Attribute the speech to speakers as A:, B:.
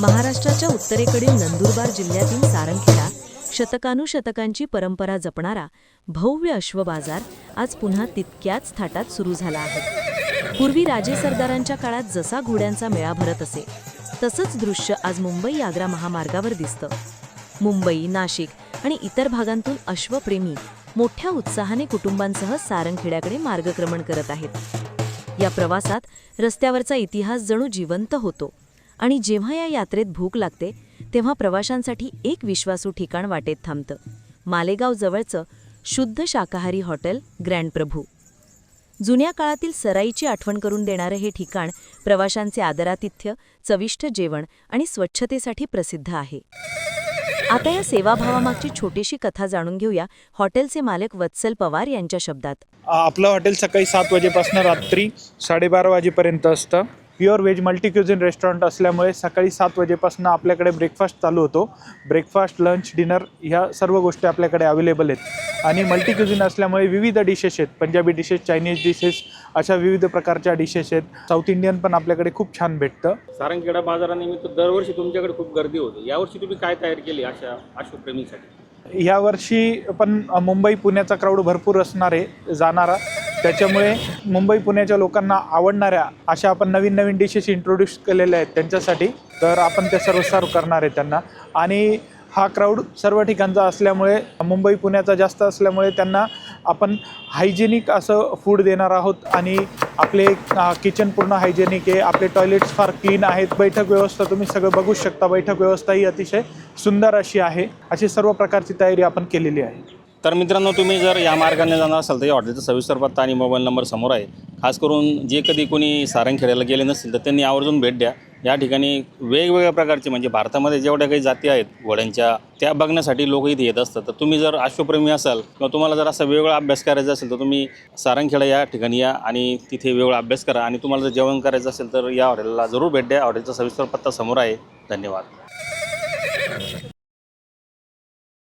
A: महाराष्ट्राच्या उत्तरेकडील नंदुरबार जिल्ह्यातील सारंगखेडा शतकानुशतकांची परंपरा जपणारा भव्य अश्व बाजार आज पुन्हा तितक्याच थाटात सुरू झाला आहे. पूर्वी राजे सरदारांच्या काळात जसा घोड्यांचा मेळा भरत असे तसंच दृश्य आज मुंबई आग्रा महामार्गावर दिसतं. मुंबई नाशिक आणि इतर भागांतून अश्वप्रेमी मोठ्या उत्साहाने कुटुंबांसह सारंगखेड्याकडे मार्गक्रमण करत आहेत. या प्रवासात रस्त्यावरचा इतिहास जणू जिवंत होतो. आणि जेव्हा या यात्रेत भूक लागते तेव्हा प्रवाशांसाठी एक विश्वासू ठिकाण वाटेत थांबतं. मालेगाव जवळचं शुद्ध शाकाहारी हॉटेल ग्रँड प्रभू. जुन्या काळातील सराईची आठवण करून देणारं हे ठिकाण प्रवाशांचे आदरातिथ्य चविष्ट जेवण आणि स्वच्छतेसाठी प्रसिद्ध आहे. आता या सेवाभावामागची छोटीशी कथा जाणून घेऊया हॉटेलचे मालक वत्सल पवार यांच्या शब्दात.
B: आपलं हॉटेल सकाळी सात वाजेपासून रात्री साडेबारा वाजेपर्यंत असतं. प्युअर व्हेज मल्टीक्युझिन रेस्टॉरंट असल्यामुळे सकाळी सात वाजेपासून आपल्याकडे ब्रेकफास्ट चालू होतो. ब्रेकफास्ट लंच डिनर ह्या सर्व गोष्टी आपल्याकडे अवेलेबल आहेत. आणि मल्टीक्युझिन असल्यामुळे विविध डिशेस आहेत. पंजाबी डिशेस चायनीज डिशेस अशा विविध प्रकारच्या डिशेस आहेत. साऊथ इंडियन पण आपल्याकडे खूप छान भेटतं.
C: सारंगखेडा बाजारानिमित्त दरवर्षी तुमच्याकडे खूप गर्दी होते. यावर्षी तुम्ही काय तयारी केली अशा अश्वप्रेमीसाठी
B: यावर्षी पण मुंबई पुण्याचा क्राऊड भरपूर असणार आहे जाणारा. त्याच्यामुळे मुंबई पुण्याच्या लोकांना आवडणाऱ्या अशा आपण नवीन नवीन डिशेस इंट्रोड्यूस केलेल्या आहेत त्यांच्यासाठी तर आपण ते सर्व सर्व करणार आहे त्यांना. आणि हा क्राऊड सर्व ठिकाणचा असल्यामुळे मुंबई पुण्याचा जास्त असल्यामुळे त्यांना आपण हायजेनिक असं फूड देणार आहोत. आणि आपले किचन पूर्ण हायजेनिक आहे. आपले टॉयलेट्स फार क्लीन आहेत. बैठक व्यवस्था तुम्ही सगळं बघू शकता. बैठक व्यवस्था ही अतिशय सुंदर अशी आहे. अशी सर्व प्रकारची तयारी आपण केलेली आहे.
C: तर मित्रांनो तुम्ही जर या मार्गाने जाणार असाल तर या हॉटेलचा सविस्तर पत्ता आणि मोबाईल नंबर समोर आहे. खास करून जे कधी कोणी सारंगखेड्याला गेले नसतील तर त्यांनी आवर्जून भेट द्या. या ठिकाणी वेगवेगळ्या प्रकारचे म्हणजे भारतामध्ये जेवढ्या काही जाती आहेत घोड्यांच्या त्या बघण्यासाठी लोक इथे येत असतात. तर तुम्ही जर अश्वप्रेमी असाल किंवा तुम्हाला जर असा वेगळा अभ्यास करायचा असेल तर तुम्ही सारंगखेडा या ठिकाणी या आणि तिथे वेगळा अभ्यास करा. आणि तुम्हाला जर जेवण करायचं असेल तर या हॉटेलला जरूर भेट द्या. हॉटेलचा सविस्तर पत्ता समोर आहे. धन्यवाद.